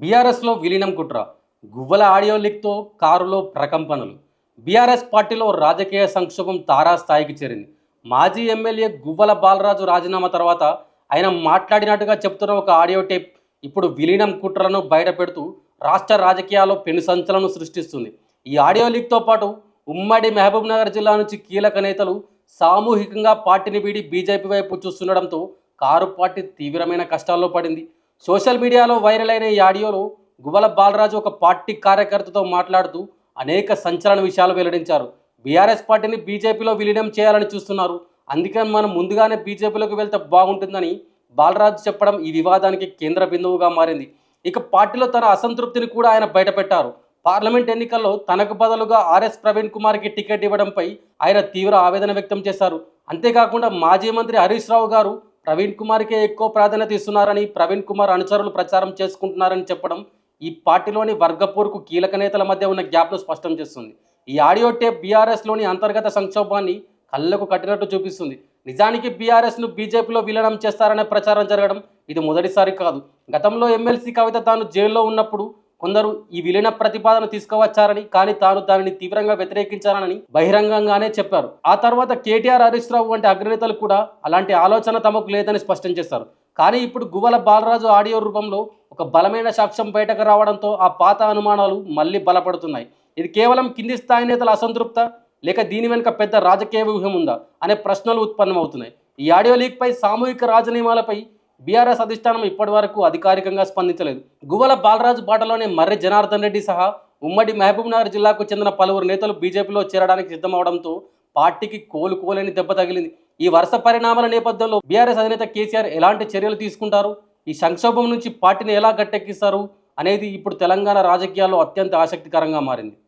బీఆర్ఎస్లో విలీనం కుట్ర గువ్వల ఆడియో లీక్తో కారులో ప్రకంపనలు. బీఆర్ఎస్ పార్టీలో రాజకీయ సంక్షోభం తారాస్థాయికి చేరింది. మాజీ ఎమ్మెల్యే గువ్వల బాలరాజు రాజీనామా తర్వాత ఆయన మాట్లాడినట్టుగా చెప్తున్న ఒక ఆడియో టేప్ ఇప్పుడు విలీనం కుట్రలను బయటపెడుతూ రాష్ట్ర రాజకీయాల్లో పెను సంచలనం సృష్టిస్తుంది. ఈ ఆడియో లీక్తో పాటు ఉమ్మడి మహబూబ్ నగర్ జిల్లా నుంచి కీలక నేతలు సామూహికంగా పార్టీని వీడి బీజేపీ వైపు చూస్తుండడంతో కారు పార్టీ తీవ్రమైన కష్టాల్లో పడింది. సోషల్ మీడియాలో వైరల్ అయిన ఈ ఆడియోలో గువ్వల బాలరాజు ఒక పార్టీ కార్యకర్తతో మాట్లాడుతూ అనేక సంచలన విషయాలు వెల్లడించారు. బీఆర్ఎస్ పార్టీని బీజేపీలో విలీనం చేయాలని చూస్తున్నారు. అందుకని మనం ముందుగానే బీజేపీలోకి వెళ్తే బాగుంటుందని బాలరాజు చెప్పడం ఈ వివాదానికి కేంద్ర బిందువుగా మారింది. ఇక పార్టీలో తన అసంతృప్తిని కూడా ఆయన బయటపెట్టారు. పార్లమెంట్ ఎన్నికల్లో తనకు బదులుగా ఆర్ఎస్ ప్రవీణ్ కుమార్కి టికెట్ ఇవ్వడంపై ఆయన తీవ్ర ఆవేదన వ్యక్తం చేశారు. అంతేకాకుండా మాజీ మంత్రి హరీష్ రావు గారు ప్రవీణ్ కుమార్కే ఎక్కువ ప్రాధాన్యత ఇస్తున్నారని ప్రవీణ్ కుమార్ అనుచరులు ప్రచారం చేసుకుంటున్నారని చెప్పడం ఈ పార్టీలోని వర్గపూర్కు కీలక నేతల మధ్య ఉన్న గ్యాప్ను స్పష్టం చేస్తుంది. ఈ ఆడియో టేప్ బీఆర్ఎస్లోని అంతర్గత సంక్షోభాన్ని కళ్ళకు కట్టినట్టు చూపిస్తుంది. నిజానికి బీఆర్ఎస్ను బీజేపీలో విలీనం చేస్తారనే ప్రచారం జరగడం ఇది మొదటిసారి కాదు. గతంలో ఎమ్మెల్సీ కవిత తాను జైల్లో ఉన్నప్పుడు కొందరు ఈ విలీన ప్రతిపాదన తీసుకువచ్చారని కానీ తాను దానిని తీవ్రంగా వ్యతిరేకించారని బహిరంగంగానే చెప్పారు. ఆ తర్వాత కేటీఆర్ హరీష్ రావు వంటి అగ్రనేతలు కూడా అలాంటి ఆలోచన తమకు లేదని స్పష్టం చేశారు. కానీ ఇప్పుడు గువ్వల బాలరాజు ఆడియో రూపంలో ఒక బలమైన సాక్ష్యం బయటకు రావడంతో ఆ పాత అనుమానాలు మళ్ళీ బలపడుతున్నాయి. ఇది కేవలం కింది స్థాయి నేతల అసంతృప్త లేక దీని వెనుక పెద్ద రాజకీయ వ్యూహం ఉందా అనే ప్రశ్నలు ఉత్పన్నమవుతున్నాయి. ఈ ఆడియో లీక్పై సామూహిక రాజనీమాలపై బీఆర్ఎస్ అధిష్టానం ఇప్పటివరకు అధికారికంగా స్పందించలేదు. గువ్వల బాలరాజు బాటలోనే మర్రి జనార్దన్ రెడ్డి సహా ఉమ్మడి మహబూబ్నగర్ జిల్లాకు చెందిన పలువురు నేతలు బీజేపీలో చేరడానికి సిద్ధమవడంతో పార్టీకి కోలుకోలేని దెబ్బ తగిలింది. ఈ వరుస పరిణామాల నేపథ్యంలో బీఆర్ఎస్ అధినేత కేసీఆర్ ఎలాంటి చర్యలు తీసుకుంటారు? ఈ సంక్షోభం నుంచి పార్టీని ఎలా గట్టెక్కిస్తారు? అనేది ఇప్పుడు తెలంగాణ రాజకీయాల్లో అత్యంత ఆసక్తికరంగా మారింది.